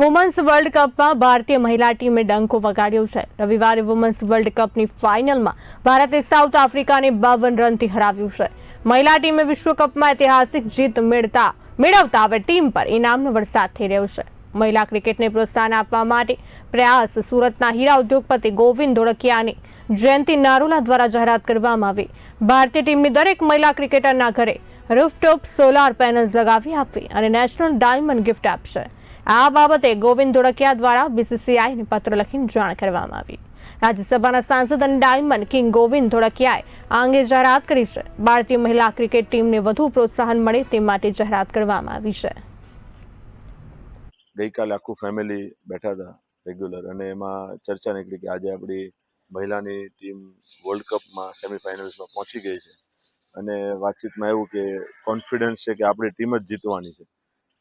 Women's world કપમાં ભારતીય મહિલા ટીમે ડંકો વગાડ્યો છે. રવિવારે વુમન્સ વર્લ્ડ કપની ફાઇનલમાં ભારતે સાઉથ આફ્રિકાને બાવન રનથી હરાવ્યું છે. મહિલા ટીમે વિશ્વકપમાં ઐતિહાસિક જીત મેળતા મેળવતા હવે ટીમ પર ઇનામનો વરસાદ થઈ રહ્યો છે. મહિલા ક્રિકેટને પ્રોત્સાહન આપવા માટે પ્રયાસ સુરતના હીરા ઉદ્યોગપતિ ગોવિંદ ધોળકિયાની જયંતિ નારુલા દ્વારા જાહેરાત કરવામાં આવી. ભારતીય ટીમની દરેક મહિલા ક્રિકેટરના ઘરે રૂફટોપ સોલાર પેનલ્સ લગાવી આપવી અને નેશનલ ડાયમંડ ગિફ્ટ આપશે. આ બાબતે ગોવિંદ ધોળકિયા દ્વારા બીસીસીઆઈને પત્ર લખીને જાણ કરવામાં આવી. રાજ્યસભાના સાંસદ અને ડાયમંડ કિંગ ગોવિંદ ધોળકિયાએ આ અંગે જાહેરાત કરી છે. ભારતીય મહિલા ક્રિકેટ ટીમને વધુ પ્રોત્સાહન મળે તે માટે જાહેરાત કરવામાં આવી છે. ગઈકાલે આખું ફેમિલી બેઠા હતા રેગ્યુલર અને એમાં ચર્ચા નીકળી કે આજે આપણી મહિલાની ટીમ વર્લ્ડ કપમાં સેમિફાઇનલ્સમાં પહોંચી ગઈ છે. અને વાતચીતમાં એવું કે કોન્ફિડન્સ છે કે આપણી ટીમ જ જીતવાની છે.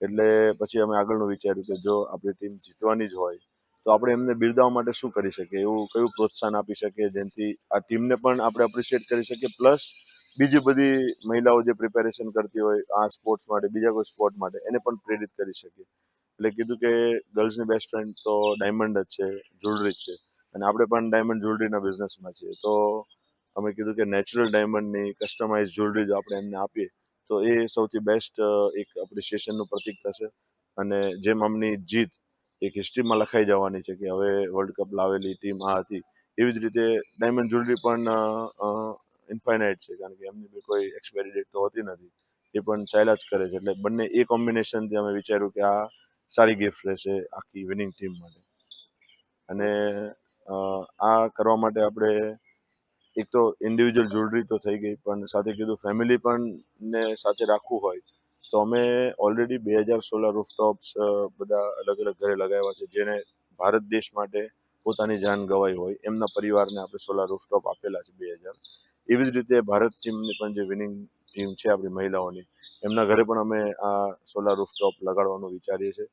એટલે પછી અમે આગળનું વિચાર્યું કે જો આપણી ટીમ જીતવાની જ હોય, તો આપણે એમને બિરદાવવા માટે શું કરી શકીએ? એવું કયું પ્રોત્સાહન આપી શકીએ જેનાથી આ ટીમને પણ આપણે એપ્રિશિએટ કરી શકીએ? પ્લસ બીજી બધી મહિલાઓ જે પ્રિપેરેશન કરતી હોય, આ સ્પોર્ટ્સ માટે, બીજા કોઈ સ્પોર્ટ માટે, એને પણ પ્રેરિત કરી શકીએ. એટલે કીધું કે ગર્લ્સની બેસ્ટ ફ્રેન્ડ તો ડાયમંડ જ છે જ્વેલરી જ છે. અને આપણે પણ ડાયમંડ જ્વેલરીના બિઝનેસમાં છીએ. તો અમે કીધું કે નેચરલ ડાયમંડની કસ્ટમાઇઝ જ્વેલરી જો આપણે એમને આપીએ. તો એ સૌથી બેસ્ટ એક એપ્રિસિએશનનું પ્રતીક થશે. અને જેમ આમની જીત એક હિસ્ટ્રીમાં લખાઈ જવાની છે કે હવે વર્લ્ડ કપ લાવેલી ટીમ આ હતી. એવી જ રીતે ડાયમંડ જ્વેલરી પણ ઇન્ફાઇનાઇટ છે. કારણ કે એમની બી કોઈ એક્સપાયરી ડેટ તો હોતી નથી. એ પણ ચાલ્યા જ કરે છે. એટલે બંને એ કોમ્બિનેશનથી અમે વિચાર્યું કે આ સારી ગિફ્ટ રહેશે આખી વિનિંગ ટીમ માટે. અને આ કરવા માટે આપણે એક તો ઇન્ડિવિજ્યુઅલ જ્વેલરી તો થઈ ગઈ, પણ સાથે કીધું ફેમિલી પણ ને સાથે રાખવું હોય, તો અમે ઓલરેડી બે હજાર સોલાર રૂફટોપ્સ બધા અલગ અલગ ઘરે લગાવ્યા છે, જેને ભારત દેશ માટે પોતાની જાન ગવાઈ હોય, એમના પરિવારને આપણે સોલાર રૂફટોપ આપેલા છે બે હજાર. એવી જ રીતે ભારત ટીમની પણ જે વિનિંગ ટીમ છે આપણી મહિલાઓની, એમના ઘરે પણ અમે આ સોલાર રૂફટોપ લગાડવાનું વિચારીએ છીએ.